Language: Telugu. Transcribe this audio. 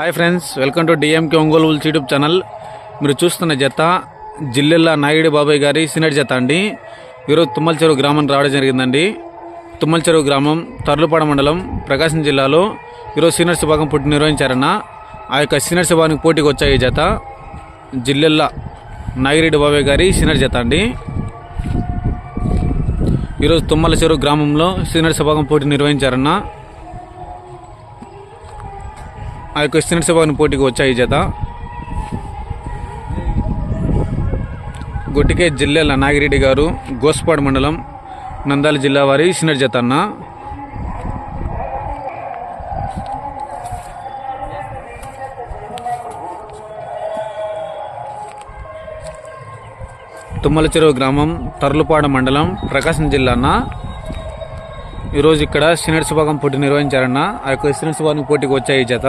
Hi friends welcome to DMK Ongole ఉల్స్ YouTube channel. మీరు చూస్తున్న జత జిల్లెల్ల నాయుడు బాబాయ్ గారి సినెట్ జత అండి. ఈరోజు తుమ్మల చెరువు గ్రామం రావడం జరిగిందండి. తుమ్మల చెరువు గ్రామం తర్లుపాడ మండలం ప్రకాశం జిల్లాలో ఈరోజు సీనియర్ విభాగం పుట్టి నిర్వహించారన్న. ఆ యొక్క సీనియర్ విభాగానికి పోటీకి వచ్చాయి ఈ జత జిల్లెల్ల నాగిరెడ్డి బాబాయ్ గారి సీనియర్ జత అండి. ఈరోజు తుమ్మల చెరువు గ్రామంలో సీనియర్ విభాగం పోటీ నిర్వహించారన్న. ఆ యొక్క సీనియర్ సభను పోటీకి వచ్చాయి జత? గుట్టికే జిల్లాల నాగిరెడ్డి గారు గోస్పాడు మండలం నందాల జిల్లా వారి సీనియర్ జత అన్న. తుమ్మల చెరువు గ్రామం తర్లుపాడ మండలం ప్రకాశం జిల్లా అన్న. ఈరోజు ఇక్కడ సీనియర్స్ భాగం పోటీ నిర్వహించారన్న. ఆ యొక్క సీనియర్స్ భాగం పోటీకి వచ్చాయి ఈ జత?